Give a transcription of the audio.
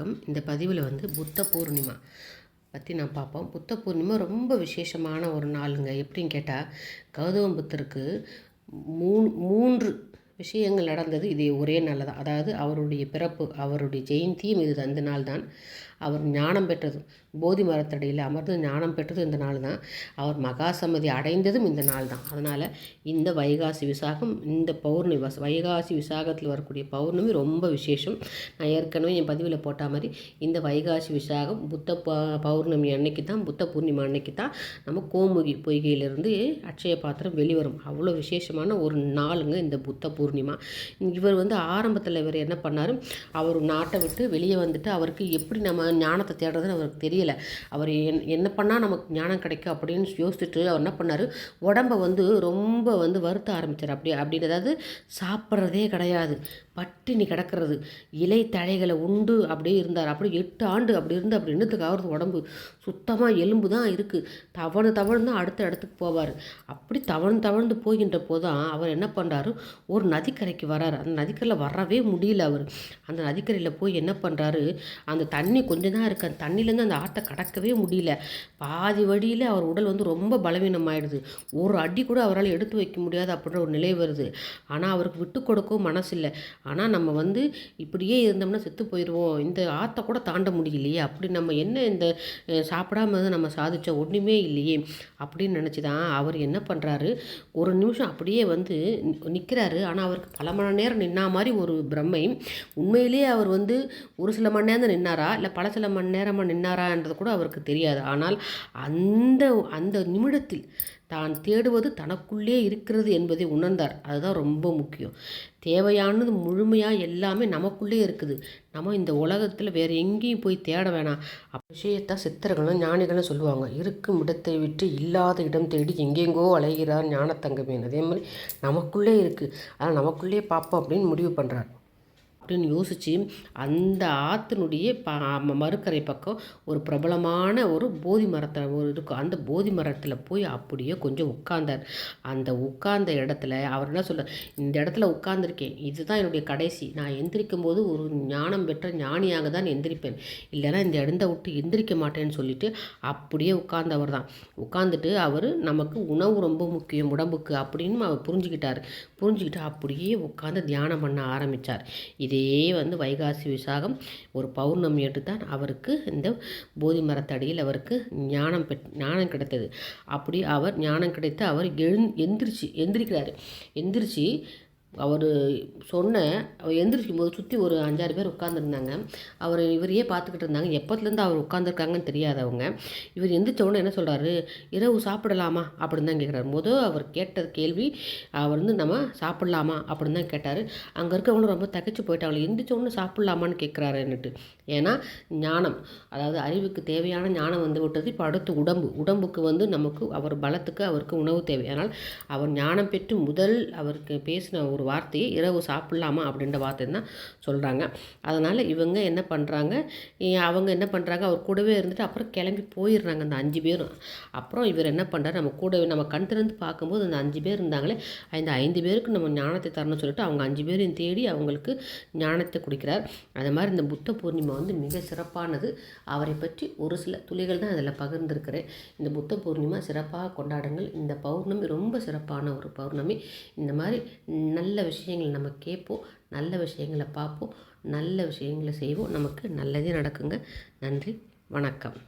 வணக்கம். இந்த பதிவில் வந்து புத்த பூர்ணிமா பற்றி நான் பார்ப்போம். புத்த பூர்ணிமா ரொம்ப விசேஷமான ஒரு நாளுங்க. எப்படின்னு கேட்டால் கௌதம புத்தருக்கு மூணு மூன்று விஷயங்கள் நடந்தது. இது ஒரே நாளில் தான். அதாவது அவருடைய பிறப்பு அவருடைய ஜெயந்தியும் இது அந்த நாள் தான் அவர் ஞானம் பெற்றதும் போதி மரத்தடியில் அமர்ந்து ஞானம் பெற்றதும் இந்த நாள் தான். அவர் மகாசமதி அடைந்ததும் இந்த நாள் தான். அதனால் இந்த வைகாசி விசாகம் இந்த பௌர்ணமி வைகாசி விசாகத்தில் வரக்கூடிய பௌர்ணமி ரொம்ப விசேஷம். நான் ஏற்கனவே என் பதிவில் போட்ட மாதிரி இந்த வைகாசி விசாகம் புத்த ப பௌர்ணமி அன்னைக்கு தான் புத்த பூர்ணிமா அன்னைக்கு தான் நம்ம கோமுகி பொய்கையிலிருந்து அட்சய பாத்திரம் வெளிவரும். அவ்வளோ விசேஷமான ஒரு நாளுங்க இந்த புத்த பூர்ணிமா. இவர் வந்து ஆரம்பத்தில் இவர் என்ன பண்ணார்? அவர் நாட்டை விட்டு வெளியே வந்துட்டு அவருக்கு எப்படி நம்ம ஞானத்தை தேடுறதுன்னு அவருக்கு தெரியல. அவர் என் என்ன பண்ணால் நமக்கு ஞானம் கிடைக்கும் அப்படின்னு யோசிச்சுட்டு அவர் என்ன பண்ணார்? உடம்பை வந்து ரொம்ப வந்து வருத்த ஆரம்பித்தார் அப்படி அப்படின்னு அதாவது சாப்பிட்றதே கிடையாது. பட்டினி கிடக்கிறது. இலை தழைகளை உண்டு அப்படியே இருந்தார். அப்படி எட்டு ஆண்டு அப்படி இருந்து அப்படி இன்னத்துக்கு அவரது உடம்பு சுத்தமாக எலும்பு தான் இருக்குது தவணு தவழ்ந்து தான் அடுத்த இடத்துக்கு போவார். அப்படி தவழ்ந்து தவழ்ந்து போகின்ற போது தான் அவர் என்ன பண்ணுறாரு ஒரு நதிக்கரைக்கு வராரு. அந்த நதிக்கரையில் வரவே முடியல அவர். அந்த நதிக்கரையில் போய் என்ன பண்ணுறாரு அந்த தண்ணி கொஞ்சம் தான் இருக்குது அந்த தண்ணியிலேருந்து அந்த ஆற்றை கடக்கவே முடியல. பாதி வழியில் அவர் உடல் வந்து ரொம்ப பலவீனமாயிடுது. ஒரு அடி கூட அவரால் எடுத்து வைக்க முடியாது அப்படின்ற ஒரு நிலை வருது. ஆனால் அவருக்கு விட்டு கொடுக்கவும் மனசு இல்லை ஆனால் நம்ம வந்து இப்படியே இருந்தோம்னா செத்து போயிடுவோம் இந்த ஆற்றை கூட தாண்ட முடியலையே. அப்படி நம்ம என்ன இந்த சாப்பிடாம நம்ம சாதிச்ச ஒன்றுமே இல்லையே. அப்படின்னு நினச்சி தான் அவர் என்ன பண்ணுறாரு ஒரு நிமிஷம் அப்படியே வந்து நிற்கிறாரு ஆனால் அவருக்கு பல மணி நேரம் நின்னா மாதிரி ஒரு பிரம்மை. உண்மையிலேயே அவர் வந்து ஒரு சில மணி நேரம் நின்னாரா? இல்லை பல சில மணி நேரமாக நின்னாரான்றது கூட அவருக்கு தெரியாது. ஆனால் அந்த அந்த நிமிடத்தில் தான் தேடுவது தனக்குள்ளே இருக்கிறது என்பதை உணர்ந்தார். அதுதான் ரொம்ப முக்கியம். தேவையானது முழுமையாக எல்லாமே நமக்குள்ளே இருக்குது. நம்ம இந்த உலகத்தில் வேறு எங்கேயும் போய் தேட வேணாம். விஷயத்தை சித்தர்களும் ஞானிகளும் சொல்லுவாங்க. இருக்கும் இடத்தை விட்டு இல்லாத இடம் தேடி எங்கெங்கோ அலைகிறார் ஞானத்தங்கமே அதே மாதிரி நமக்குள்ளே இருக்குது அதை நமக்குள்ளே பார்ப்போம் அப்படின்னு முடிவு பண்ணுறார் அப்படின்னு யோசித்து அந்த ஆற்றினுடைய ப மறுக்கரை பக்கம் ஒரு பிரபலமான ஒரு போதி மரத்தை ஒரு இருக்கும் அந்த போதி மரத்தில் போய் அப்படியே கொஞ்சம் உட்கார்ந்தார். அந்த உட்கார்ந்த இடத்துல அவர் என்ன சொல்கிறார் இந்த இடத்துல உட்கார்ந்துருக்கேன். இதுதான் என்னுடைய கடைசி. நான் எந்திரிக்கும் போது ஒரு ஞானம் பெற்ற ஞானியாக தான் எந்திரிப்பேன். இல்லைன்னா இந்த இடத்த விட்டு எந்திரிக்க மாட்டேன்னு சொல்லிட்டு அப்படியே உட்கார்ந்தவர் தான். உட்காந்துட்டு அவர் நமக்கு உணவு ரொம்ப முக்கியம் உடம்புக்கு அப்படின்னு அவர் புரிஞ்சுக்கிட்டார். புரிஞ்சுக்கிட்டு அப்படியே உட்காந்து தியானம் பண்ண ஆரம்பித்தார் இதே வந்து வைகாசி விசாகம் ஒரு பௌர்ணமி எடுத்து தான் அவருக்கு இந்த போதி மரத்தடியில் அவருக்கு ஞானம் பெற் ஞானம் கிடைத்தது. அப்படி அவர் ஞானம் கிடைத்து அவர் எழுந் எந்திரிச்சு எந்திரிக்கிறார். எந்திரிச்சு அவர் சொன்ன அவர் எந்திரிக்கும் போது சுற்றி ஒரு அஞ்சாறு பேர் உட்காந்துருந்தாங்க அவர் இவரையே பார்த்துக்கிட்டு இருந்தாங்க. எப்போத்துலேருந்து அவர் உட்காந்துருக்காங்கன்னு தெரியாதவங்க இவர் எந்திரிச்ச உடனே என்ன சொல்கிறாரு இரவு சாப்பிடலாமா? அப்படின்னு தான் கேட்குறாரு முதல் அவர் கேட்ட கேள்வி அவர் வந்து நம்ம சாப்பிட்லாமா? அப்படின்னு தான் கேட்டார். அங்கே இருக்கவங்களும் ரொம்ப தகைச்சு போயிட்டாங்க எந்திரிச்ச உடனே சாப்பிட்லாமான்னு கேட்குறாருன்னுட்டு ஏன்னா ஞானம் அதாவது அறிவுக்கு தேவையான ஞானம் வந்து விட்டது. இப்போ அடுத்து உடம்பு. உடம்புக்கு வந்து நமக்கு அவர் பலத்துக்கு அவருக்கு உணவு தேவை. ஆனால் அவர் ஞானம் பெற்று முதல் அவருக்கு பேசின ஒரு ஒரு வார்த்தையை இரவு சாப்பிட்லாமா அப்படின்ற வார்த்தை தான் சொல்கிறாங்க அதனால் இவங்க என்ன பண்ணுறாங்க அவங்க என்ன பண்ணுறாங்க அவர் கூடவே இருந்துட்டு அப்புறம் கிளம்பி போயிடுறாங்க அந்த அஞ்சு பேரும். அப்புறம் இவர் என்ன பண்ணுறாரு நம்ம கூடவே நம்ம கண் திறந்து பார்க்கும்போது அந்த அஞ்சு பேர் இருந்தாங்களே அந்த ஐந்து பேருக்கு நம்ம ஞானத்தை தரணும்னு சொல்லிட்டு அவங்க அஞ்சு பேரையும் தேடி அவங்களுக்கு ஞானத்தை கொடுக்கிறார். அது மாதிரி இந்த புத்த பூர்ணிமா வந்து மிக சிறப்பானது. அவரை பற்றி ஒரு சில துளிகள் தான் அதில் பகிர்ந்திருக்கிறேன். இந்த புத்த பூர்ணிமா சிறப்பாக கொண்டாடுங்கள். இந்த பௌர்ணமி ரொம்ப சிறப்பான ஒரு பௌர்ணமி. இந்த மாதிரி நல்ல நல்ல விஷயங்களை நம்ம கேட்போம் நல்ல விஷயங்களை பார்ப்போம் நல்ல விஷயங்களை செய்வோம். நமக்கு நல்லதே நடக்குங்க. நன்றி வணக்கம்.